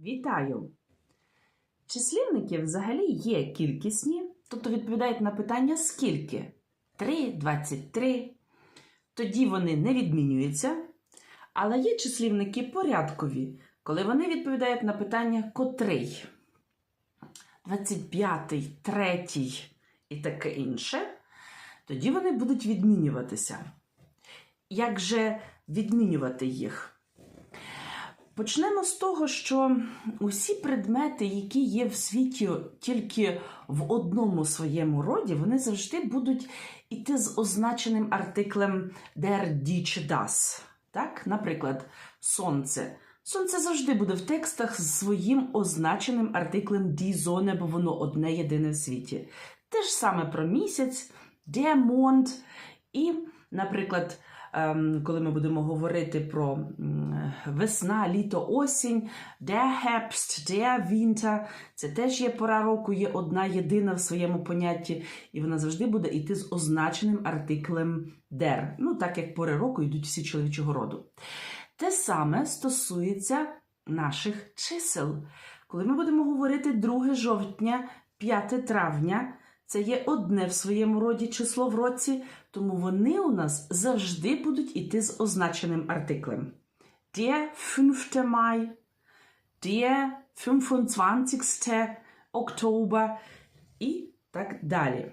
Вітаю! Числівники взагалі є кількісні, тобто відповідають на питання скільки? 3, 23. Тоді вони не відмінюються. Але є числівники порядкові, коли вони відповідають на питання котрий. 25, 3 і таке інше. Тоді вони будуть відмінюватися. Як же відмінювати їх? Почнемо з того, що усі предмети, які є в світі тільки в одному своєму роді, вони завжди будуть іти з означеним артиклем der, die das. Так? Наприклад, сонце. Сонце завжди буде в текстах з своїм означеним артиклем die Sonne, бо воно одне єдине в світі. Те ж саме про місяць, der Mond і, наприклад, коли ми будемо говорити про весна, літо, осінь, der Herbst, der Winter, це теж є пора року, є одна єдина в своєму понятті, і вона завжди буде йти з означеним артиклем der. Ну, так як пори року йдуть всі чоловічого роду. Те саме стосується наших чисел. Коли ми будемо говорити 2 жовтня, 5 травня, це є одне в своєму роді число в році, тому вони у нас завжди будуть іти з означеним артиклем. Der 5. Mai, der 25. Oktober і так далі.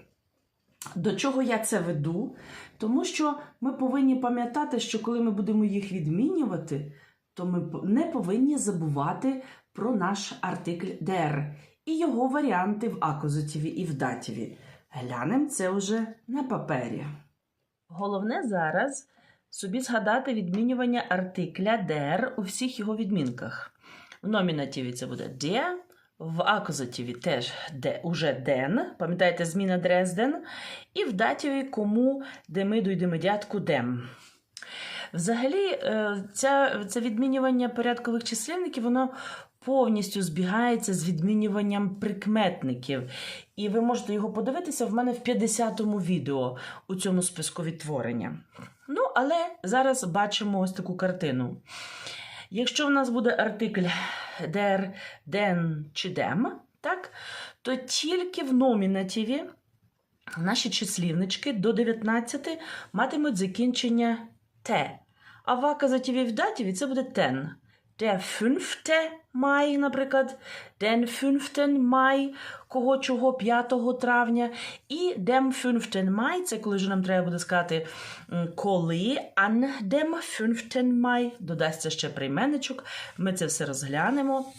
До чого я це веду? Тому що ми повинні пам'ятати, що коли ми будемо їх відмінювати, то ми не повинні забувати про наш артикль der і його варіанти в акузативі і в датіві. Глянемо це вже на папері. Головне зараз собі згадати відмінювання артикля der у всіх його відмінках. В номінативі це буде der, в акузативі теж де, уже den, пам'ятаєте, зміна Дрезден, і в датіві кому демиду й демидятку дем. Взагалі, е, ця, це відмінювання порядкових числівників, воно повністю збігається з відмінюванням прикметників. І ви можете його подивитися в мене в 50-му відео у цьому списку відтворення. Ну, але зараз бачимо ось таку картину. Якщо в нас буде артикль der, den чи dem, так, то тільки в номінативі наші числівнички до 19 матимуть закінчення те. А в акузативі в датіві це буде ten. Der 5 май, наприклад, den 5 май, кого чого 5 травня. І dem 5 май, це коли вже нам треба буде сказати, коли an dem 5 май, додасться ще прийменничок, ми це все розглянемо.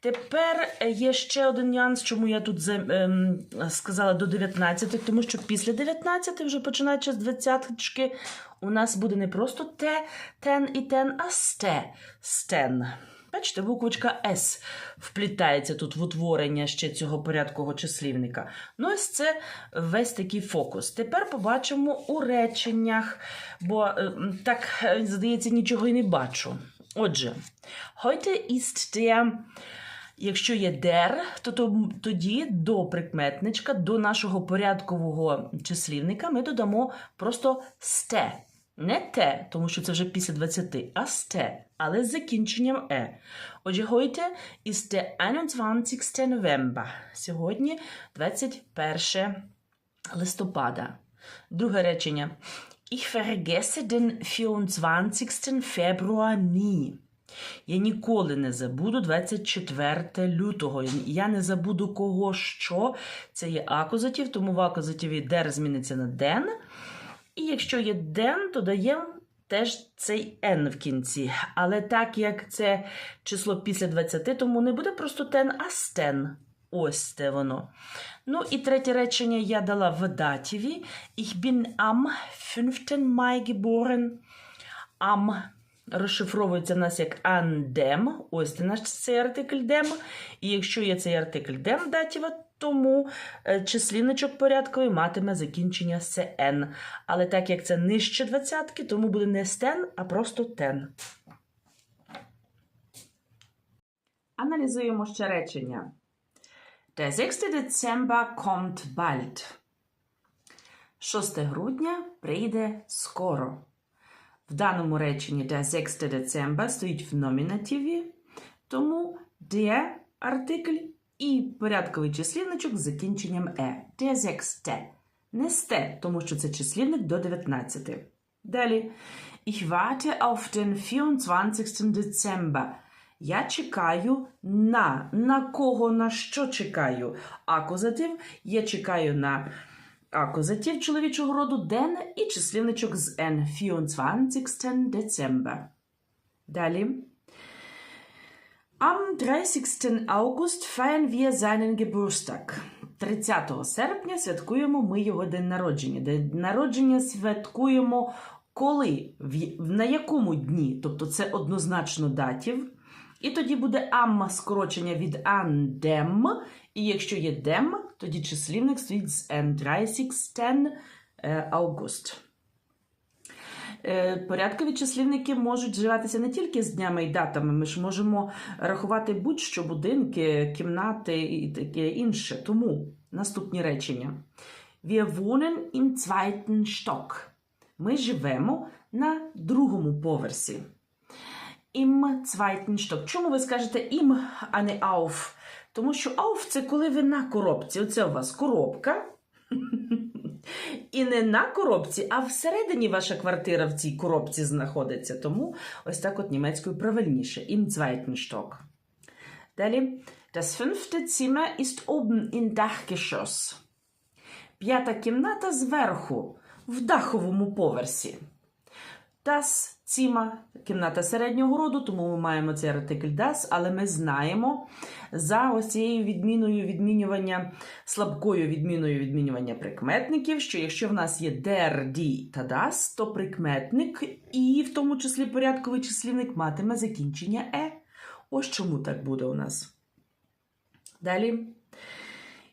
Тепер є ще один нюанс, чому я тут ем, сказала до 19, тому що після 19, вже починаючи з 20 у нас буде не просто те, тен і тен, а сте, стен. Бачите, буквочка С вплітається тут в утворення ще цього порядкового числівника. Ну, ось це весь такий фокус. Тепер побачимо у реченнях, бо е, так, е, здається, нічого і не бачу. Отже, heute ist der Якщо є der, то, то тоді до прикметничка, до нашого порядкового числівника ми додамо просто сте. Не те, тому що це вже після 20, а сте, але з закінченням е. Отже, ist der 21 November. Сьогодні 21 листопада. Друге речення. Ich vergesse den 24 Februar nie. Я ніколи не забуду 24 лютого. Я не забуду кого що. Це є акузатив, тому в акузативі der зміниться на den. І якщо є den, то даємо теж цей n в кінці. Але так як це число після 20, тому не буде просто ten, а stен. Ось це воно. Ну і третє речення я дала в датіві. Ich bin am 5. Mai geboren. Am розшифровується в нас як an dem. Ось це наш цей артикль dem. І якщо є цей артикль dem датіва, тому е, числівничок порядковий матиме закінчення cn. Але так як це нижче двадцятки, тому буде не стен, а просто ten. Аналізуємо ще речення. Der 6. Dezember kommt bald. 6 грудня прийде скоро. В даному реченні der 6 Dezember стоїть в номінативі, тому der артикль і порядковий числівничок з закінченням е. Sechste. Не сте, тому що це числівник до 19. Далі. Ich warte auf den 24. Dezember. Я чекаю на. На кого, на що чекаю? Акузатив. Я чекаю на акузатив чоловічого роду ден і числівничок з n. 24. Dezember. Далі. Am 30. August feiern wir seinen Geburtstag. 30 серпня святкуємо ми його день народження. День народження святкуємо коли, на якому дні, тобто це однозначно датів. І тоді буде am скорочення від dem. І якщо є dem, тоді числівник стоїть з n 30 е. Е, Порядкові числівники можуть вживатися не тільки з днями і датами. Ми ж можемо рахувати будь-що будинки, кімнати і таке інше. Тому наступні речення. Wir wohnen im zweiten Stock. Ми живемо на другому поверсі. Im zweiten Stock. Чому ви скажете im, а не auf? Тому що auf – це коли ви на коробці. Оце у вас коробка. І не на коробці, а всередині ваша квартира в цій коробці знаходиться. Тому ось так от німецькою правильніше. Im zweiten Stock. Далі. Das fünfte Zimmer ist oben in Dachgeschoss. П'ята кімната зверху, в даховому поверсі. Das Zimmer – кімната середнього роду, тому ми маємо цей артикль das, але ми знаємо за ось цією відміною відмінювання, слабкою відміною відмінювання прикметників, що якщо в нас є der, die та das, то прикметник і в тому числі порядковий числівник матиме закінчення е. Ось чому так буде у нас. Далі.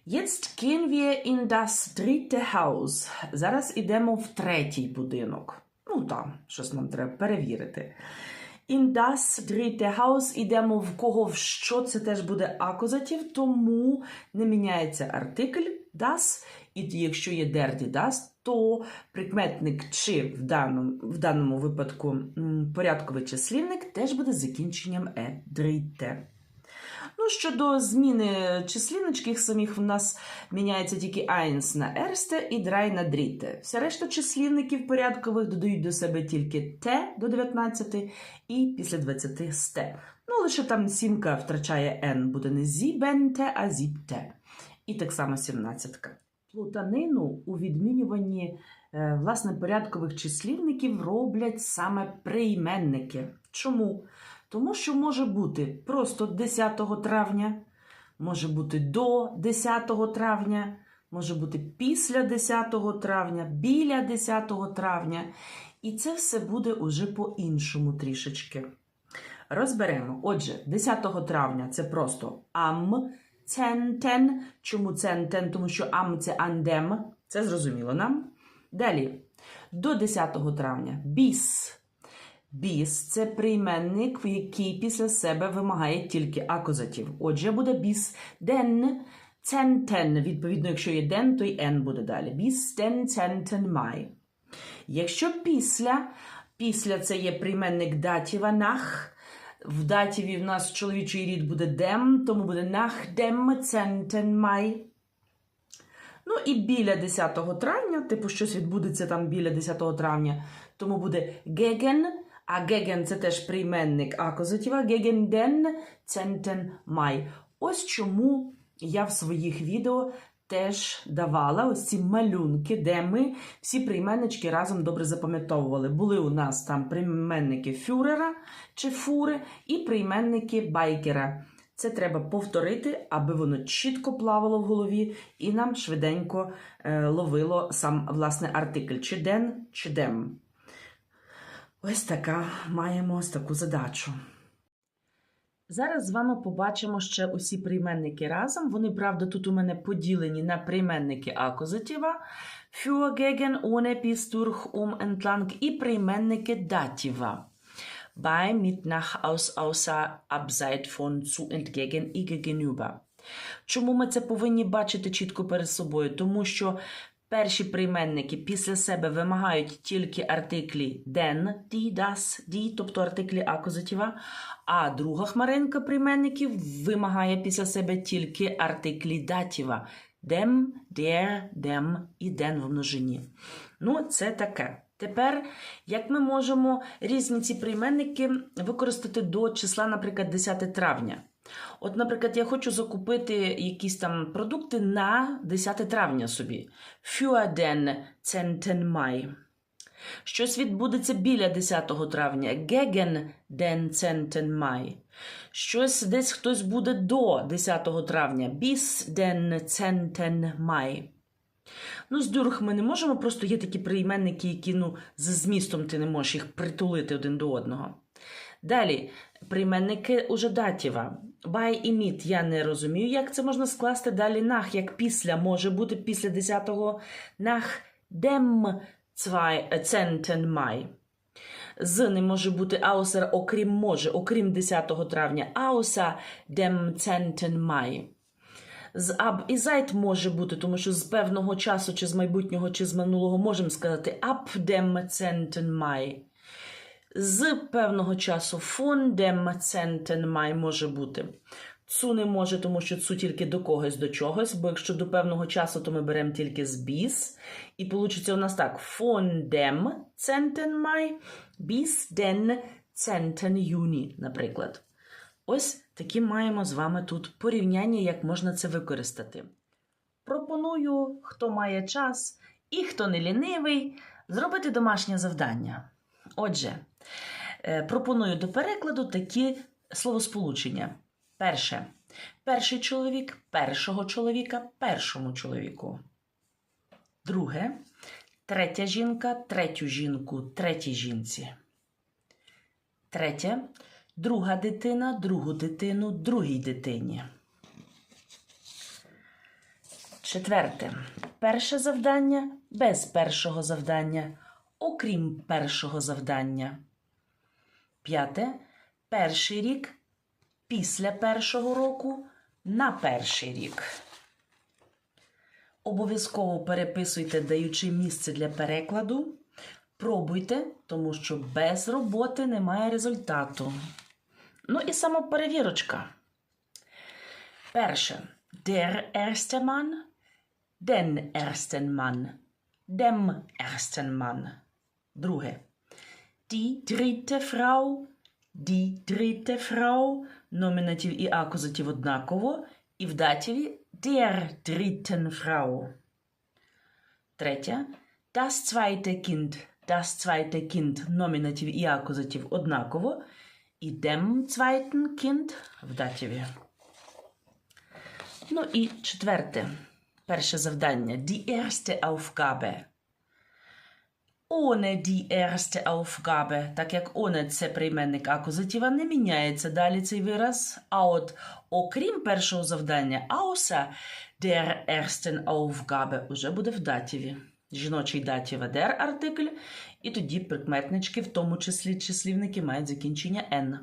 Jetzt gehen wir in das dritte Haus. Зараз ідемо в третій будинок. Ну там, щось нам треба перевірити. In das dritte Haus ідемо в кого в що, це теж буде акузатив, тому не міняється артикль das. І якщо є die das, то прикметник чи в даному, в даному випадку порядковий числівник теж буде закінченням е. Dritte. Ну, щодо зміни числівничків самих, в нас міняється тільки eins на erste і drei на dritte. Вся решта числівників порядкових додають до себе тільки те до 19 і після 20 сте. Ну, лише там сімка втрачає n, буде не зібенте, а зіпте. І так само 17. Плутанину у відмінюванні е, власне порядкових числівників роблять саме прийменники. Чому? Тому що може бути просто 10 травня, може бути до 10 травня, може бути після 10 травня, біля 10 травня. І це все буде уже по-іншому трішечки. Розберемо. Отже, 10 травня це просто am центен. Чому центен? Тому що am це андем. Це зрозуміло нам. Далі. До 10 травня біс. Біс це прийменник, який після себе вимагає тільки акузатив. Отже, буде біс ден центен. Відповідно, якщо є ден, то й ен буде далі. Біс ден центен май. Якщо після, після це є прийменник датіва нах. В датіві в нас чоловічий рід буде дем, тому буде нах дем центен май. Ну і біля 10 травня, типу щось відбудеться там біля 10 травня, тому буде gegen, а gegen – це теж прийменник акузатива, gegen den centen Mai. Ось чому я в своїх відео теж давала ось ці малюнки, де ми всі прийменнички разом добре запам'ятовували. Були у нас там прийменники фюрера чи фури і прийменники байкера. Це треба повторити, аби воно чітко плавало в голові і нам швиденько е, ловило сам власне артикль чи ден, чи дем. Ось така маємо ось таку задачу. Зараз з вами побачимо ще усі прийменники разом. Вони, правда, тут у мене поділені на прийменники акузатива, für, gegen, ohne, bis, durch, um, entlang і прийменники датіва. Bei, mit, nach, aus, außer, abseit, von, zu, entgegen і gegenüber. Чому ми це повинні бачити чітко перед собою? Тому що перші прийменники після себе вимагають тільки артиклі den, die, das, die, тобто артиклі акузатива, а друга хмаринка прийменників вимагає після себе тільки артиклі датіва dem, der, dem і den в множині. Ну, це таке. Тепер, як ми можемо різні ці прийменники використати до числа, наприклад, 10 травня? От, наприклад, я хочу закупити якісь там продукти на 10 травня собі. Für den 10. Mai. Щось відбудеться біля 10 травня. Gegen den 10. Mai. Щось десь хтось буде до 10 травня. Bis den 10. Mai. Ну, з дюрх ми не можемо, просто є такі прийменники, які ну, за змістом ти не можеш їх притулити один до одного. Далі, прийменники уже датіва. By і mit я не розумію, як це можна скласти далі нах, як після може бути після 10-го нах dem 10 Mai. З не може бути außer, окрім може, окрім 10 травня, außer dem 10 Mai. З аб і зайт може бути, тому що з певного часу, чи з майбутнього, чи з минулого можемо сказати ab dem 10 Mai. З певного часу von dem 10 Mai може бути. Цу не може, тому що цу тільки до когось до чогось, бо якщо до певного часу, то ми беремо тільки з bis. І вийде у нас так: von dem 10 Mai bis den 10 Juni, наприклад. Ось такі маємо з вами тут порівняння, як можна це використати. Пропоную, хто має час і хто не лінивий, зробити домашнє завдання. Отже, е, пропоную до перекладу такі словосполучення. Перше. Перший чоловік першого чоловіка першому чоловіку. Друге. Третя жінка третю жінку третій жінці. Третє. Друга дитина другу дитину другій дитині. Четверте. Перше завдання без першого завдання, окрім першого завдання. П'яте. Перший рік після першого року на перший рік. Обов'язково переписуйте, даючи місце для перекладу. Пробуйте, тому що без роботи немає результату. Ну і самоперевірочка. Перше. Der erste Mann, den ersten Mann, dem ersten Mann. Друге. Die dritte Frau, die dritte Frau. Номінатив і акузатив однаково. І в дативі der dritten Frau. Третє. Das zweite Kind, das zweite Kind. Номінатив і акузатив однаково. І dem zweiten Kind в дативі. Ну і четверте. Перше завдання. Die erste Aufgabe. Ohne die erste Aufgabe, так як ohne – це прийменник акузатива, не міняється далі цей вираз. А от окрім першого завдання, außer der ersten Aufgabe уже буде в датіві. Жіночий датів der артикль, і тоді прикметнички, в тому числі числівники, мають закінчення n.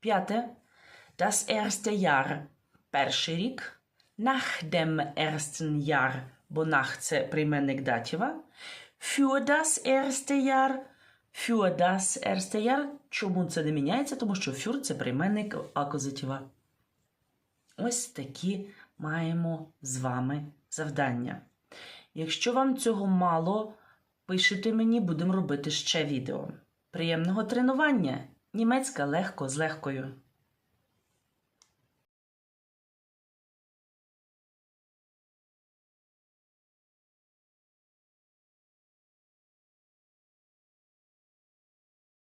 П'яте. Das erste Jahr – перший рік. Nach dem ersten Jahr, бо nach – це прийменник датіва. Für das erste Jahr. Für das erste Jahr. Чому це не міняється? Тому що für – це прийменник акузатива. Ось такі маємо з вами завдання. Якщо вам цього мало, пишіть мені, будемо робити ще відео. Приємного тренування! Німецька легко з легкою.